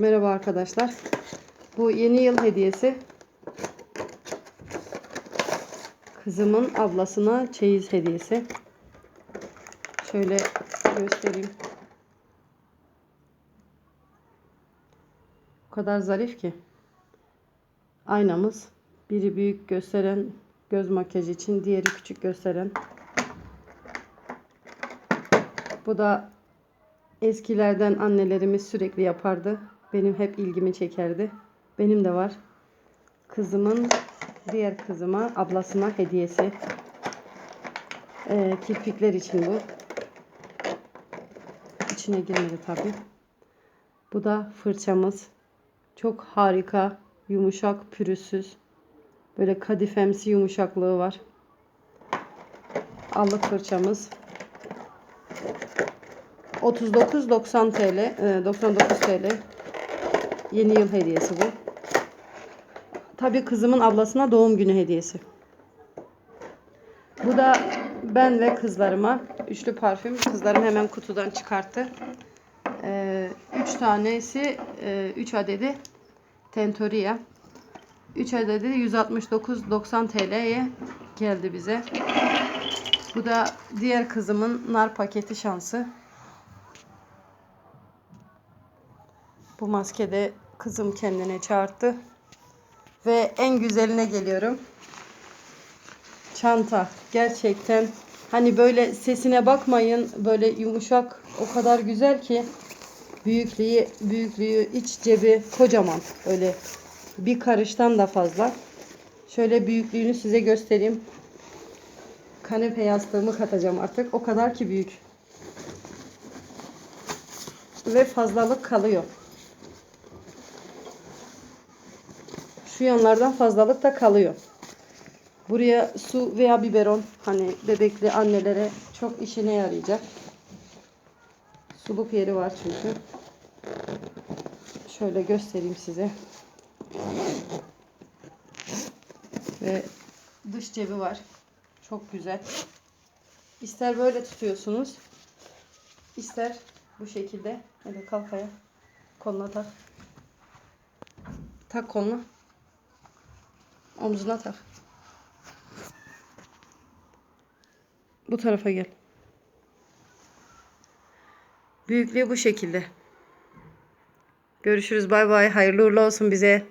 Merhaba arkadaşlar. Bu yeni yıl hediyesi. Kızımın ablasına çeyiz hediyesi. Şöyle göstereyim. O kadar zarif ki. Aynamız. Biri büyük gösteren göz makyajı için, diğeri küçük gösteren. Bu da eskilerden annelerimiz sürekli yapardı. Benim hep ilgimi çekerdi. Benim de var. Kızımın diğer kızıma, ablasına hediyesi. Ee, kirpikler için bu. İçine girmedi tabi. Bu da fırçamız. Çok harika, yumuşak, pürüzsüz. Böyle kadifemsi yumuşaklığı var. Allık fırçamız. 39.90 TL, e, 99 TL. Yeni yıl hediyesi bu. Tabii kızımın ablasına doğum günü hediyesi. Bu da ben ve kızlarıma üçlü parfüm. Kızlarım hemen kutudan çıkarttı. 3 tanesi 3 adedi Tentoria. 3 adedi 169.90 TL'ye geldi bize. Bu da diğer kızımın nar paketi şansı. Bu maskede kızım kendine çağırdı. Ve en güzeline geliyorum. Çanta. Gerçekten hani böyle sesine bakmayın. Böyle yumuşak o kadar güzel ki büyüklüğü büyüklüğü iç cebi kocaman. Öyle bir karıştan da fazla. Şöyle büyüklüğünü size göstereyim. Kanepe yastığımı katacağım artık. O kadar ki büyük. Ve fazlalık kalıyor. Şu yanlardan fazlalık da kalıyor. Buraya su veya biberon hani bebekli annelere çok işine yarayacak. Suluk yeri var çünkü. Şöyle göstereyim size. Ve dış cebi var. Çok güzel. İster böyle tutuyorsunuz. ister bu şekilde. Hadi kalk ayağa. Koluna tak. Tak koluna. Omzuna tak. Bu tarafa gel. Büyüklüğü bu şekilde. Görüşürüz. Bay bay. Hayırlı uğurlu olsun bize.